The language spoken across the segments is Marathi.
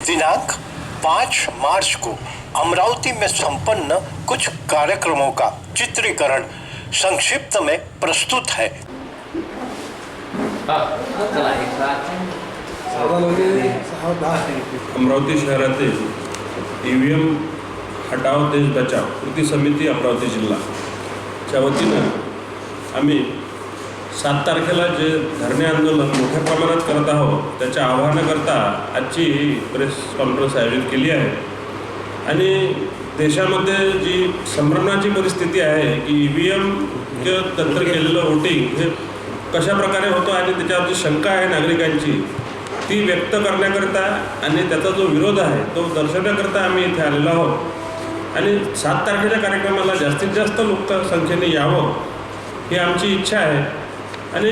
दिनांक पाँच मार्च को अमरावती में संपन्न कुछ कार्यक्रमों का चित्रीकरण संक्षिप्त में प्रस्तुत है। साथ अमरावती शहरातील ई व्ही एम हटाव देश बचाव कृती समिती अमरावती जिल्हा. च्या वतीनं आम्ही सात तारखेला जे धरणे आंदोलन मोठ्या प्रमाणात करत आहोत त्याच्या आव्हानाकरता आजची प्रेस कॉन्फरन्स आयोजित केली आहे. आणि देशामध्ये जी संभ्रमाची परिस्थिती आहे की ई व्ही एम तंत्र केलेलं वोटिंग हे कशा प्रकारे होतं आणि त्याच्यावर जी शंका आहे नागरिकांची ती व्यक्त करण्याकरता आणि त्याचा जो विरोध आहे तो दर्शवण्याकरता आम्ही इथे आलेलो आहोत. आणि सात तारखेच्या कार्यक्रमाला जास्तीत जास्त लोकसंख्येने यावं ही आमची इच्छा आहे. आणि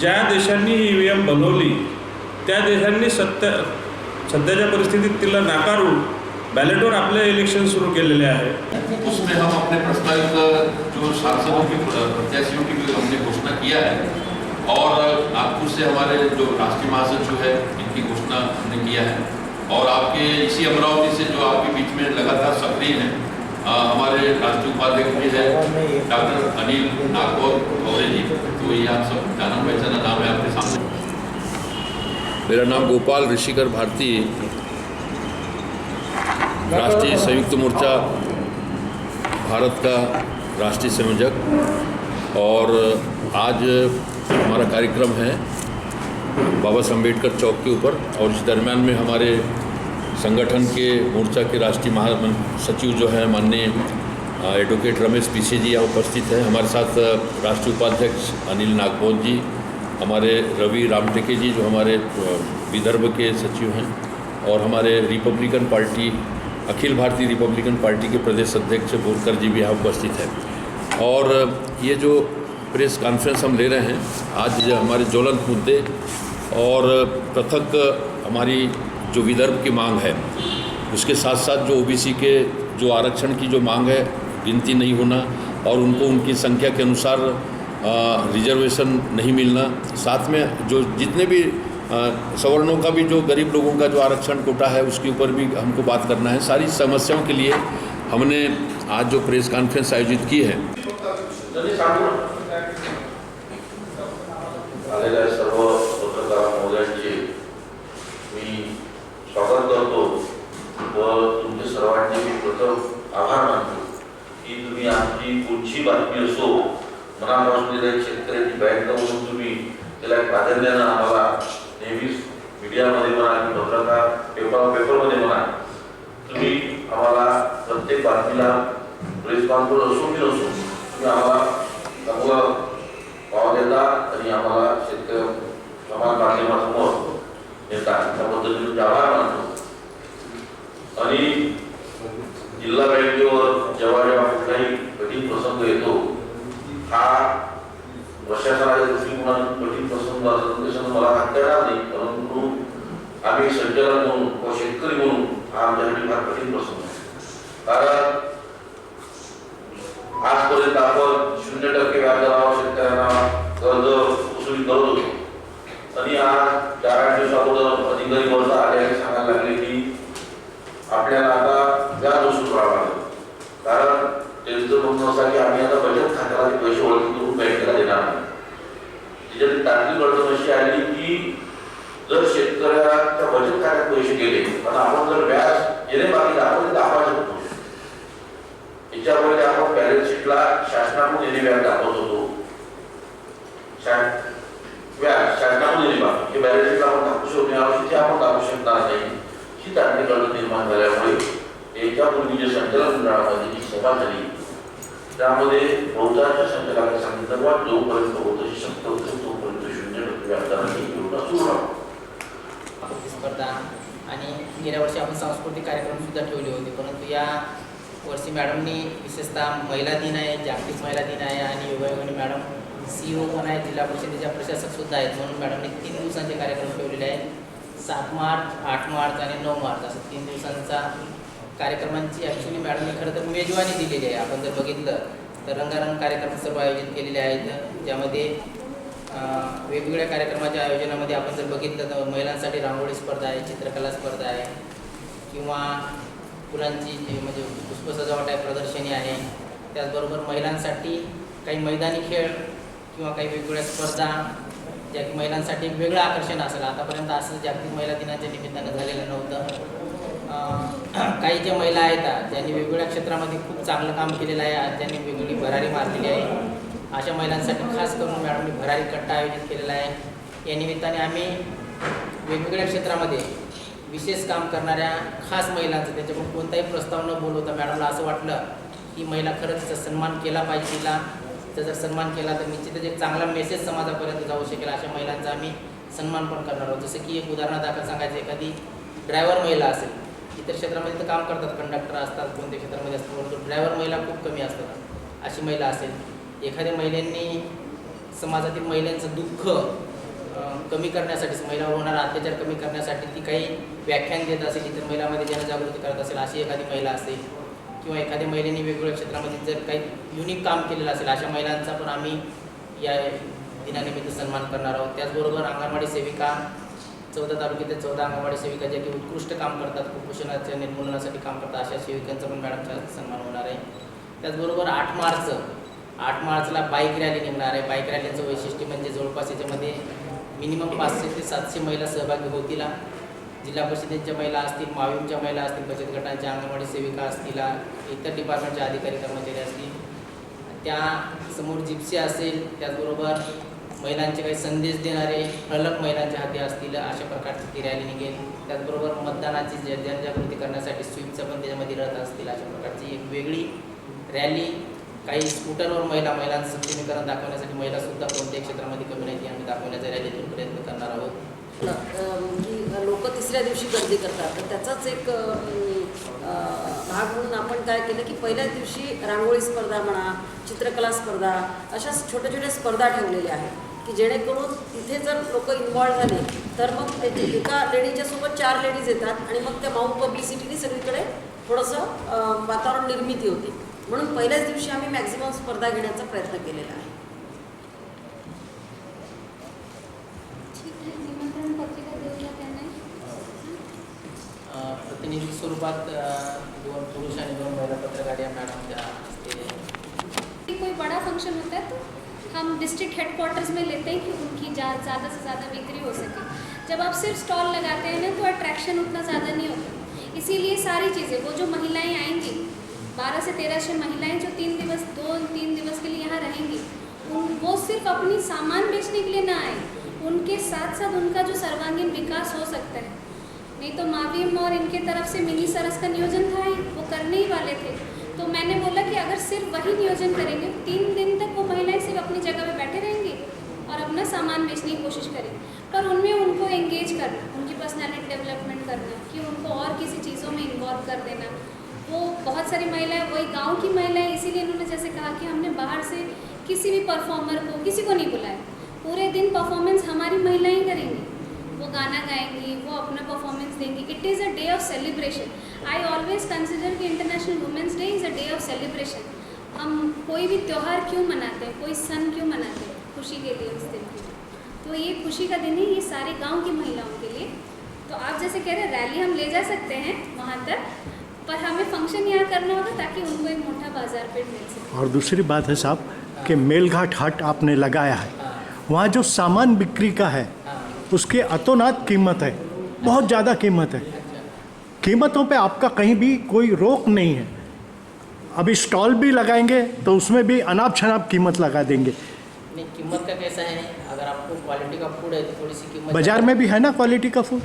ज्या देशांनी ई व्ही एम बनवली, त्या देशांनी सत्य, सध्याच्या परिस्थितीत तिला नाकारून बॅलेटवर आपले इलेक्शन सुरू केलेले आहे. उसमें हम अपने प्रस्तावित जो सांसदों की प्रत्याशियों की हमने घोषणा किया है, और नागपुर से हमारे जो राष्ट्रीय महासचिव है, इनकी घोषणा हमने किया है। और आपके इसी अमरावती से जो आपके बीच में लगातार सक्रिय हैं हमारे राष्ट्रीय उपाध्यक्ष भी है, डॉक्टर अनिल नागौर गौरे जी। तो ये आप सब जाना पहचाना नाम है आपके सामने। मेरा नाम गोपाल ऋषिकर भारती। राष्ट्रीय संयुक्त मोर्चा भारत का राष्ट्रीय संयोजक। और आज हमारा कार्यक्रम है बाबा साहब अंबेडकर चौक के ऊपर। और इस दरम्यान में हमारे संगठन के मोर्चा के राष्ट्रीय महा सचिव जो हैं, माननीय एडवोकेट रमेश पीछे जी यहाँ उपस्थित हैं। हमारे साथ राष्ट्रीय उपाध्यक्ष अनिल नागपोल जी, हमारे रवि रामटेके जी जो हमारे विदर्भ के सचिव हैं और हमारे Republican party, Akhil Bharatiya Republican party के प्रदेश अध्यक्ष बोरकर जी भी यहाँ उपस्थित हैं। और ये जो प्रेस कॉन्फ्रेंस हम ले रहे हैं, आज हमारे ज्वलंत मुद्दे और पृथक हमारी जो विदर्भ की मांग है उसके साथ साथ जो ओबीसी के जो आरक्षण की जो मांग है गिनती नहीं होना और उनको उनकी संख्या के अनुसार रिजर्वेशन नहीं मिलना। साथ में जो जितने भी सवर्णों का भी जो गरीब लोगों का जो आरक्षण कोटा है उसके ऊपर भी हमको बात करना है। सारी समस्याओं के लिए हमने आज जो प्रेस कॉन्फ्रेंस आयोजित की है। व तुमचे सर्वांचे मी प्रथम आभार मानतो की तुम्ही आमची कोणची बातमी असो मनापासून एक शेतकऱ्याची बँक म्हणून तुम्ही त्याला एक प्राधान्यानं आम्हाला नेहमीच मीडियामध्ये म्हणा की पत्रकार पेपर पेपरमध्ये म्हणा तुम्ही आम्हाला प्रत्येक बातमीला प्रेस कॉन्फरन्स असो की नसो तुम्ही आम्हाला चांगलं पाव देता आणि आम्हाला शेतकरी समाज माध्यमासमोर नेता त्याबद्दल मी आभार मानतो. आणि जिल्हा बँकेवर जेव्हा जेव्हा कुठलाही कठीण प्रसंग येतो हा प्रशासनाच्या दृष्टिकोनातून कठीण प्रसंग असतो. मला हत्यारा नाही. परंतु आम्ही संचालक म्हणून व शेतकरी म्हणून हा आमच्यासाठी फार कठीण प्रसंग आहे. कारण आजपर्यंत आपण शून्य टक्के व्याजदरावर शेतकऱ्यांना कर्ज वसुली करत होतो आणि आज चार आठ दिवस अगोदर अधिकारी वर्ग आले आणि सांगायला लागले की आपल्याला आता व्याज वसूल करावं लागेल कारण त्यांचं म्हणणं असं आहे की आम्ही आता बचत खात्याला ते पैसे ओळखी करून बँकेला देणार नाही त्याच्यात तांत्रिक अडचण अशी आली की जर शेतकऱ्याच्या बचत खात्यात पैसे गेले पण आपण जर व्याज येणे बाकी दाखवले तर दाखवायचं होतो याच्यामध्ये आपण बॅलन्स शीटला शासनाकडून येणे व्याज दाखवत होतो व्याज शासनाकडून येणे बाकी हे बॅलन्स शीटला आपण दाखवू शकतो आवश्यक ते आपण दाखवू शकणार नाही ही तांत्रिक अडचण निर्माण झाल्यामुळे याच्यापूर्वी जे संचालक मंडळामध्ये जी सभा झाली त्यामध्ये बहुतांश संचालकांनी सांगितलं बा जोपर्यंत होत शक्य होतं तोपर्यंत शून्य टक्के व्याजदराने योजना सुरू राहतो राहा स्पर्धा आणि गेल्या वर्षी आपण सांस्कृतिक कार्यक्रमसुद्धा ठेवले होते. परंतु या वर्षी मॅडमनी विशेषतः महिला दिन आहे जागतिक महिला दिन आहे आणि योगायोगाने मॅडम सी ओ पण आहे जिल्हा परिषदेच्या प्रशासकसुद्धा आहेत. म्हणून मॅडमने तीन दिवसांचे कार्यक्रम ठेवलेले आहेत. सात मार्च आठ मार्च आणि नऊ मार्च असं तीन दिवसांचा कार्यक्रमांची ॲक्च्युली मॅडमने खरं तर मेजवानी दिलेली आहे. आपण जर बघितलं तर रंगारंग कार्यक्रम सर्व आयोजित केलेले आहेत ज्यामध्ये वेगवेगळ्या कार्यक्रमाच्या आयोजनामध्ये आपण जर बघितलं तर महिलांसाठी रांगोळी स्पर्धा आहे चित्रकला स्पर्धा आहे किंवा फुलांची म्हणजे पुष्प सजावट आहे प्रदर्शनी आहे त्याचबरोबर महिलांसाठी काही मैदानी खेळ किंवा काही वेगवेगळ्या स्पर्धा ज्या की महिलांसाठी एक वेगळं आकर्षण असेल. आतापर्यंत असं जागतिक महिला दिनाच्या निमित्तानं झालेलं नव्हतं. काही ज्या महिला आहेत ज्यांनी वेगवेगळ्या क्षेत्रामध्ये खूप चांगलं काम केलेलं आहे ज्यांनी वेगवेगळी भरारी मारलेली आहे. अशा महिलांसाठी खास करून मॅडमनी भरारी कट्टा आयोजित केलेला आहे. या निमित्ताने आम्ही वेगवेगळ्या क्षेत्रामध्ये विशेष काम करणाऱ्या खास महिलांचं त्याच्याकडून कोणताही प्रस्ताव न बोलवता मॅडमला असं वाटलं की महिला खरंच तिचा सन्मान केला पाहिजे तिला. तिचा जर सन्मान केला तर निश्चितच एक चांगला मेसेज समाजापर्यंत जाऊ शकेल अशा महिलांचा आम्ही सन्मान पण करणार आहोत. जसं की एक उदाहरणादाखल सांगायचं एखादी ड्रायव्हर महिला असेल इतर क्षेत्रामध्ये तर काम करतात कंडक्टर असतात कोणत्या क्षेत्रामध्ये असतात परंतु ड्रायव्हर महिला खूप कमी असतात. अशी महिला असेल एखाद्या महिलांनी समाजातील महिलांचं दुःख कमी करण्यासाठी महिलावर होणारा अत्याचार कमी करण्यासाठी ती काही व्याख्यान देत असेल इतर महिलामध्ये जनजागृती करत असेल अशी एखादी महिला असेल किंवा एखाद्या महिलेने वेगवेगळ्या क्षेत्रामध्ये जर काही युनिक काम केलेलं असेल अशा महिलांचा पण आम्ही या दिनानिमित्त सन्मान करणार आहोत. त्याचबरोबर अंगणवाडी सेविका चौदा तालुक्यातील चौदा अंगणवाडी सेविका ज्या की उत्कृष्ट काम करतात कुपोषणाच्या निर्मूलनासाठी काम करतात अशा सेविकांचा पण मॅडमचा सन्मान होणार आहे. त्याचबरोबर आठ मार्च आठ मार्चला बाईक रॅली निघणार आहे. बाईक रॅलीचं वैशिष्ट्य म्हणजे जवळपास याच्यामध्ये मिनिमम पाचशे ते सातशे महिला सहभागी होतील. जिल्हा परिषदेच्या महिला असतील माविमच्या महिला असतील बचत गटांच्या अंगणवाडी सेविका असतील इतर डिपार्टमेंटचे अधिकारी कर्मचारी असतील. त्या समोर जिप्सी असेल त्याचबरोबर महिलांचे काही संदेश देणारे फलक महिलांच्या हाती असतील अशा प्रकारची ती रॅली निघेल. त्याचबरोबर मतदानाची जनजागृती करण्यासाठी स्वीपचा पण त्याच्यामध्ये रथ असतील अशा प्रकारची एक वेगळी रॅली काही स्कूटरवर महिला महिलांचं सक्षमीकरण दाखवण्यासाठी महिलासुद्धा कोणत्याही क्षेत्रामध्ये कमी नाही आम्ही दाखवण्याचा रॅलीतून प्रयत्न करणार आहोत. म्हणजे, लोक तिसऱ्या दिवशी गर्दी करतात. तर त्याचाच एक भाग म्हणून आपण काय केलं की पहिल्याच दिवशी रांगोळी स्पर्धा म्हणा चित्रकला स्पर्धा अशा छोट्या छोट्या स्पर्धा ठेवलेल्या आहेत की जेणेकरून तिथे जर लोक इन्वॉल्व झाले तर मग ते- एका लेडीच्या सोबत चार लेडीज येतात आणि मग त्या माऊ पब्लिसिटीने सगळीकडे थोडंसं वातावरण निर्मिती होते. म्हणून पहिल्याच दिवशी आम्ही मॅक्झिमम स्पर्धा घेण्याचा प्रयत्न केलेला आहे. ठीक आहे निमंत्रण पत्रिका देऊया त्यांना. अं, प्रतिनिधी स्वरूपात दोन पुरुष आणि दोन महिला पत्रकार या कि कोई बड़ा फंक्शन होता है तो हम डिस्ट्रिक्ट हेडक्वार्टर्स में लेते हैं कि उनकी ज़्यादा से ज़्यादा बिक्री हो सके। जब आप सिर्फ स्टॉल लगाते हैं ना तो अट्रैक्शन उतना ज़्यादा नहीं होता। इसीलिए सारी चीज़ें वो जो महिलाएं आएंगी बारह से तेरह सौ महिलाएँ जो तीन दिवस, दो, तीन दिवस के लिए यहाँ रहेंगी, उन, वो सिर्फ़ अपनी सामान बेचने के लिए ना आए, उनके साथ साथ उनका जो सर्वांगीण विकास हो सकता है। नहीं तो माविम और इनके तरफ़ से मिनी सरस का नियोजन था ही वो करने ही वाले थे। तो मैंने बोला कि अगर सिर्फ़ वही नियोजन करेंगे तीन दिन तक वो महिलाएँ सिर्फ़ अपनी जगह पे बैठे रहेंगी और अपना सामान बेचने की कोशिश करेंगी। पर उनमें उनको एंगेज करना, उनकी पर्सनैलिटी डेवलपमेंट करना, कि उनको और किसी चीज़ों में इन्वॉल्व कर देना वो बहुत सारी महिलाएँ, वही गाँव की महिलाएँ, इसीलिए इन्होंने जैसे कहा कि हमने बाहर से किसी भी परफॉर्मर को, किसी को नहीं बुलाया। पूरे दिन परफॉर्मेंस हमारी महिलाएँ करेंगी। वो गाना गाएँगी, वो अपना परफॉर्मेंस देंगी। It is a day of celebration I always consider कि international women's day is a day of celebration हम कोई भी त्यौहार क्यों मनाते हैं? कोई सन क्यों मनाते हैं? खुशी के लिए उस दिन के तो ये खुशी का दिन है, ये सारे गाँव की महिलाओं के लिए। तो आप जैसे कह रहे हैं रैली हम ले जा सकते हैं वहाँ तक। पर हमें फ़ंक्शन यहाँ करना होगा ताकि उनको एक मोटा बाज़ार पेट मिल सके। और दूसरी बात है साहब कि मेलघाट हट आपने लगाया है। वहाँ जो सामान बिक्री का है उसकी अतोनात कीमत है बहुत ज़्यादा कीमत है। कीमतों पे आपका कहीं भी कोई रोक नहीं है। अभी स्टॉल भी लगाएँगे तो उसमें भी अनाप शनाप कीमत लगा देंगे। नहीं कीमत का कैसा है? अगर आपको क्वालिटी का फ़ूड है तो थोड़ी सी कीमत बाज़ार में भी है ना क्वालिटी का फ़ूड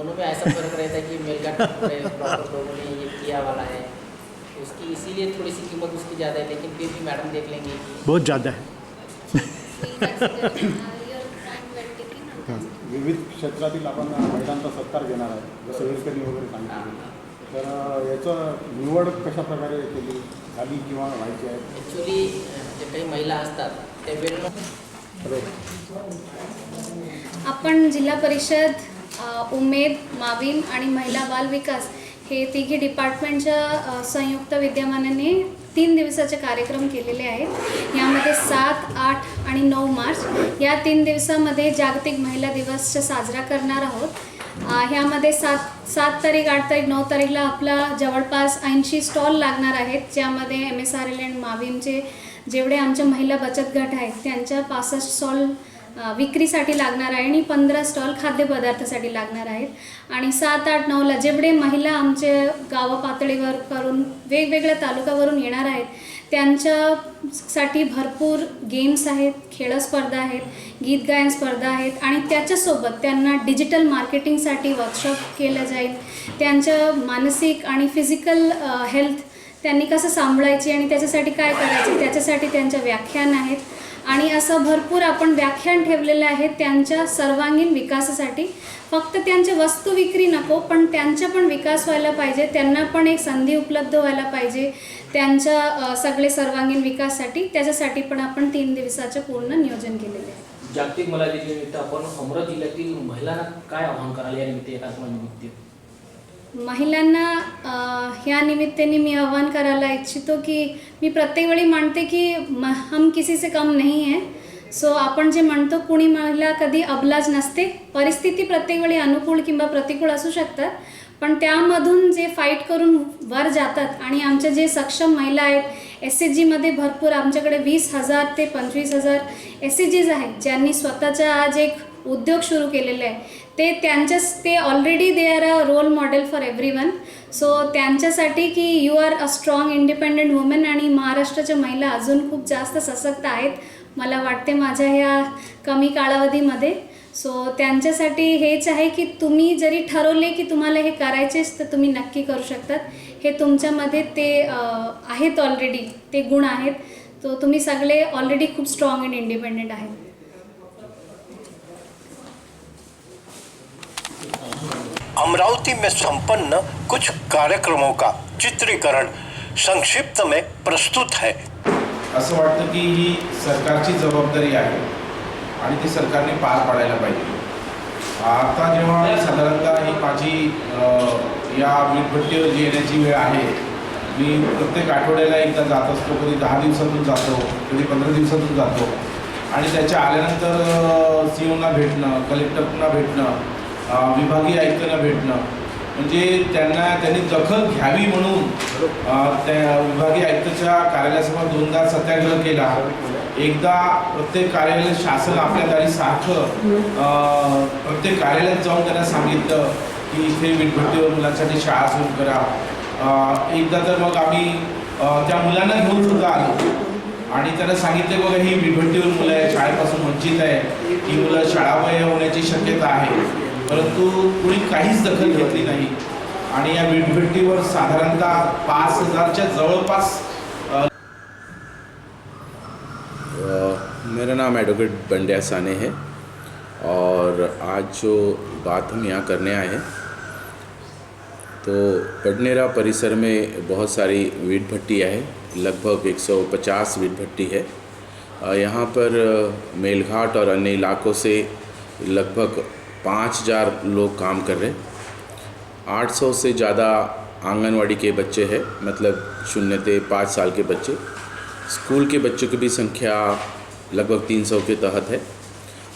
दोनों में ऐसा फ़र्क रहता है कि मेलघाट का लोगों ने ये किया वाला है उसकी इसीलिए थोड़ी सी कीमत उसकी ज़्यादा है लेकिन फिर भी मैडम देख लेंगे बहुत ज़्यादा है. हाँ। विविध क्षेत्रातील आपण महिलांचा सत्कार घेणार आहे जसं हिरकणी वगैरे सांगितलं तर याचं निवड कशा प्रकारे केली झाली किंवा व्हायची आहे ॲक्च्युली जे काही महिला असतात त्या वेळ आपण जिल्हा परिषद अ, उमेद माविन आणि महिला बाल विकास हे तिघी डिपार्टमेंटच्या संयुक्त विद्यमानाने तीन दिवसाचे कार्यक्रम केलेले आहेत. यामध्ये सात आठ आणि नऊ मार्च या तीन दिवसामध्ये जागतिक महिला दिवस साजरा करणार आहोत. ह्यामध्ये सात सात तारीख आठ तारीख नऊ तारीखला आपला जवळपास ऐंशी स्टॉल लागणार आहेत ज्यामध्ये M S R L and माविनचे जेवढे आमच्या महिला बचत गट आहेत त्यांच्या पासष्ट स्टॉल विक्रीसाठी लागणार आहे आणि पंधरा स्टॉल खाद्यपदार्थासाठी लागणार आहेत. आणि सात आठ नऊला जेवढे महिला आमचे गाव पातळीवर करून वेगवेगळ्या तालुक्यावरून येणार आहेत त्यांच्यासाठी भरपूर गेम्स आहेत खेळ स्पर्धा आहेत गीत गायन स्पर्धा आहेत आणि त्याच्यासोबत त्यांना डिजिटल मार्केटिंगसाठी वर्कशॉप केलं जाईल. त्यांच्या मानसिक आणि फिजिकल हेल्थ त्यांनी कसं सांभाळायची आणि त्याच्यासाठी काय करायचे त्याच्यासाठी त्यांच्या व्याख्यान आहेत. आणि असं भरपूर आपण व्याख्यान ठेवलेले आहेत त्यांच्या सर्वांगीण विकासासाठी. फक्त त्यांच्या वस्तू विक्री नको पण त्यांचा पण विकास व्हायला पाहिजे त्यांना पण एक संधी उपलब्ध व्हायला पाहिजे त्यांच्या सगळे सर्वांगीण विकाससाठी. त्याच्यासाठी पण आपण तीन दिवसाचं पूर्ण नियोजन केलेलं आहे. जागतिक मला आपण अमरावती जिल्ह्यातील महिलांना काय आव्हान करायला या निमित्त एकाच निमित्त? महिलांना ह्या निमित्ताने मी आव्हान करायला इच्छितो की मी प्रत्येक वेळी म्हणते की म हम किसी से कम नाही आहे सो आपण जे म्हणतो कुणी महिला कधी अबलाज नसते. परिस्थिती प्रत्येक वेळी अनुकूल किंवा प्रतिकूल असू शकतात. पण त्यामधून जे फाईट करून वर जातात आणि आमच्या जे सक्षम महिला आहेत एस एच जीमध्ये भरपूर आमच्याकडे वीस हजार ते पंचवीस हजार एस एच जीज आहेत ज्यांनी स्वतःच्या आज एक उद्योग सुरू केलेले आहे. ते त्यांच्याच ते already they are a role model for everyone so त्यांच्यासाठी की you are a strong independent women आणि महाराष्ट्राच्या महिला अजून खूप जास्त सशक्त आहेत मला वाटते माझ्या ह्या कमी कालावधीमध्ये. सो त्यांच्यासाठी हेच आहे की तुम्ही जरी ठरवले की तुम्हाला हे करायचेच तर तुम्ही नक्की करू शकतात. हे तुमच्यामध्ये ते आहेत ऑलरेडी ते गुण आहेत. तो तुम्ही सगळे ऑलरेडी खूप स्ट्रॉंग अँड इंडिपेंडेंट आहेत. अमरावती में संपन्न कुछ कार्यक्रमों का चित्रीकरण संक्षिप्त में प्रस्तुत है। असं वाटतं की ही सरकारची जबाबदारी आहे आणि ती सरकारने पार पाडायला पाहिजे. आता जेव्हा साधारणतः ही माझी या वीटभट्टीवर जी येण्याची वेळ आहे मी प्रत्येक आठवड्याला एकदा जात असतो कधी दहा दिवसातून जातो कधी पंधरा दिवसातून जातो. आणि त्याच्या आल्यानंतर सी ओना भेटणं कलेक्टरना भेटणं विभागीय आयुक्तांना भेटणं. म्हणजे त्यांना त्यांनी दखल घ्यावी म्हणून त्या विभागीय आयुक्तच्या कार्यालयासमोर दोनदा सत्याग्रह केला. एकदा प्रत्येक कार्यालय शासन आपल्या दारी सारखं प्रत्येक कार्यालयात जाऊन त्यांना सांगितलं की इथे विटभट्टीवर मुलांसाठी शाळा सुरू करा. एकदा तर मग आम्ही त्या मुलांना घेऊन सुद्धा आलो. आणि त्यांना सांगितले बघा ही विटभट्टीवर मुलं आहे शाळेपासून वंचित आहे. ही मुलं शाळाबाह्य होण्याची शक्यता आहे. परंतु कुणी काहीच दखल घेतली नाही. आणि या वीटभट्टीवर साधारणतः पाच हजारच्या जवळपास मेरा नाम एडवोकेट बंड्या साने है और आज जो बात हम यहाँ करने आए हैं तो पडनेरा परिसर में बहुत सारी वीट भट्टियाँ हैं। लगभग 150 वीट भट्टी है। यहाँ पर मेलघाट और अन्य इलाकों से लगभग पाँच हज़ार लोग काम कर रहे हैं। 800 से ज़्यादा आंगनवाड़ी के बच्चे हैं मतलब शून्य से पाँच साल के बच्चे। स्कूल के बच्चों की भी संख्या लगभग 300 के तहत है।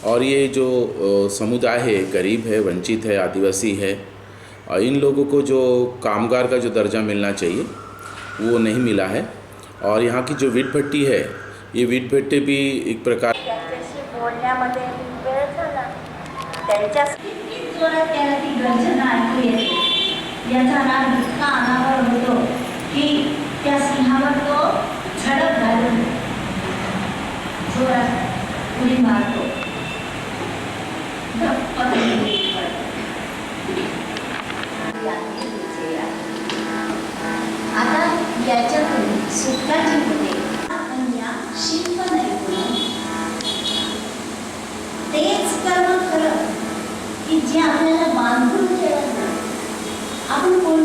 और ये जो समुदाय है, गरीब है, वंचित है, आदिवासी है, और इन लोगों को जो कामगार का जो दर्जा मिलना चाहिए, वो नहीं मिला है। और यहाँ की जो वीट भट्टी है, ये वीट भट्टी भी एक प्रकार त्याला ती गर्जना ऐकू येते याचा राग इतका अनावर होतो की त्या सिंहावर तो झडप घालून जोरात उडी मारतो आता याच्यातून सुटकाची होते आपण या शिल्प नैपुण्य तेच कर्म खरं की जे आपल्याला बांधून ठेवत नाही आपण कोण